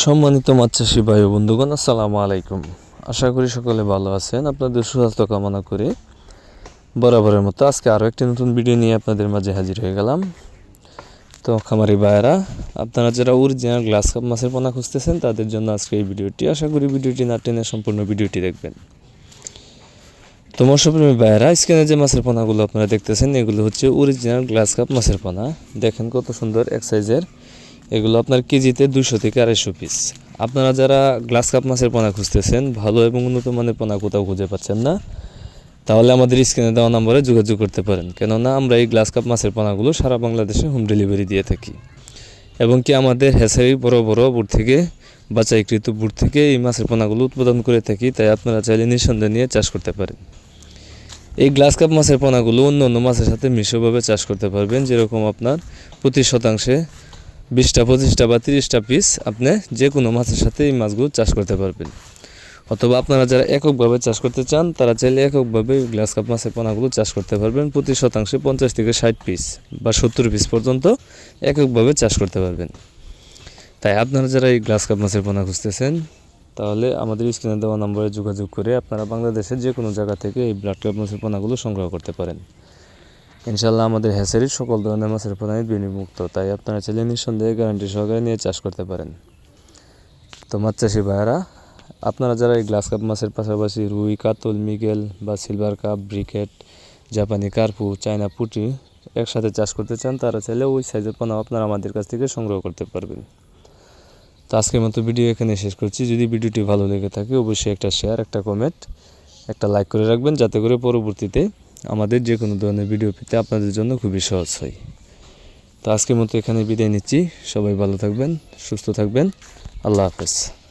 সম্মানিত মাছ চাষি ভাই বন্ধুগণ, আসসালামু আলাইকুম। আশা করি সকলে ভালো আছেন। আপনাদের সুস্বাস্থ্য কামনা করে বরাবরের মতো আজকে আরও একটি নতুন ভিডিও নিয়ে আপনাদের মাঝে হাজির হয়ে গেলাম। তো খামারি ভাইয়েরা, আপনারা যারা অরিজিনাল গ্লাস কাপ মাছের পোনা খুঁজতেছেন, তাদের জন্য আজকে এই ভিডিওটি। আশা করি ভিডিওটি না টেনে সম্পূর্ণ ভিডিওটি দেখবেন। তো মৎস্যপ্রেমী ভাইয়েরা স্ক্যানে যে মাছের পোনাগুলো আপনারা দেখতেছেন, এগুলো হচ্ছে অরিজিনাল গ্লাস কাপ মাছের পোনা। দেখেন কত সুন্দর এক সাইজের এগুলো আপনার কেজিতে দুশো থেকে আড়াইশো পিস আপনারা যারা গ্লাস কাপ মাছের পোনা খুঁজতেছেন, ভালো এবং উন্নত মানের পোনা কোথাও খুঁজে পাচ্ছেন না, তাহলে আমাদের স্ক্রিনে দেওয়া নম্বরে যোগাযোগ করতে পারেন। কেননা আমরা এই গ্লাস কাপ মাছের পোনাগুলো সারা বাংলাদেশে হোম ডেলিভারি দিয়ে থাকি। এবং কি আমাদের হেসারি বড় বড় বুট থেকে, বাছাইকৃত বুট থেকে এই মাছের পোনাগুলো উৎপাদন করে থাকি, তাই আপনারা চাইলে নিঃসন্দেহ নিয়ে চাষ করতে পারেন। এই গ্লাস কাপ মাছের পোনাগুলো অন্য অন্য মাছের সাথে মিশ্রভাবে চাষ করতে পারবেন, যেরকম আপনার প্রতি শতাংশে বিশটা, পঁচিশটা বা তিরিশটা পিস আপনি যে কোনো মাছের সাথে এই মাছগুলো চাষ করতে পারবেন। অথবা আপনারা যারা এককভাবে চাষ করতে চান, তারা চাইলে এককভাবে গ্লাস কাপ মাছের পোনাগুলো চাষ করতে পারবেন। প্রতি শতাংশে পঞ্চাশ থেকে ষাট পিস বা সত্তর পিস পর্যন্ত এককভাবে চাষ করতে পারবেন। তাই আপনারা যারা এই গ্লাস কাপ মাছের পোনা খুঁজতেছেন, তাহলে আমাদের স্ক্রিনে দেওয়া নম্বরে যোগাযোগ করে আপনারা বাংলাদেশের যে কোনো জায়গা থেকে এই ব্লাড কাপ মাছের পোনাগুলো সংগ্রহ করতে পারেন। ইনশাল্লাহ আমাদের হ্যাচারির সকল ধরনের মাছের পোনাই বিনিমুক্ত তাই আপনারা চাইলে নিঃসন্দেহে গ্যারান্টি সহকারে নিয়ে চাষ করতে পারেন। তো মাছ চাষি ভাইয়েরা, আপনারা যারা এই গ্লাস কাপ মাছের পাশাপাশি রুই, কাতল, মিগেল বা সিলভার কাপ, ব্রিকেট, জাপানি কার্পু, চায়না পুটি একসাথে চাষ করতে চান, তারা চাইলে ওই সাইজের পোনা আপনারা আমাদের কাছ থেকে সংগ্রহ করতে পারবেন। তো আজকের মতো ভিডিও এখানে শেষ করছি। যদি ভিডিওটি ভালো লেগে থাকে, অবশ্যই একটা শেয়ার একটা কমেন্ট একটা লাইক করে রাখবেন, যাতে করে পরবর্তীতে আমাদের যে কোনো ধরনের ভিডিও পেতে আপনাদের জন্য খুবই সহজ হয়। তো আজকের মতো এখানে বিদায় নিচ্ছি। সবাই ভালো থাকবেন, সুস্থ থাকবেন। আল্লাহ হাফেজ।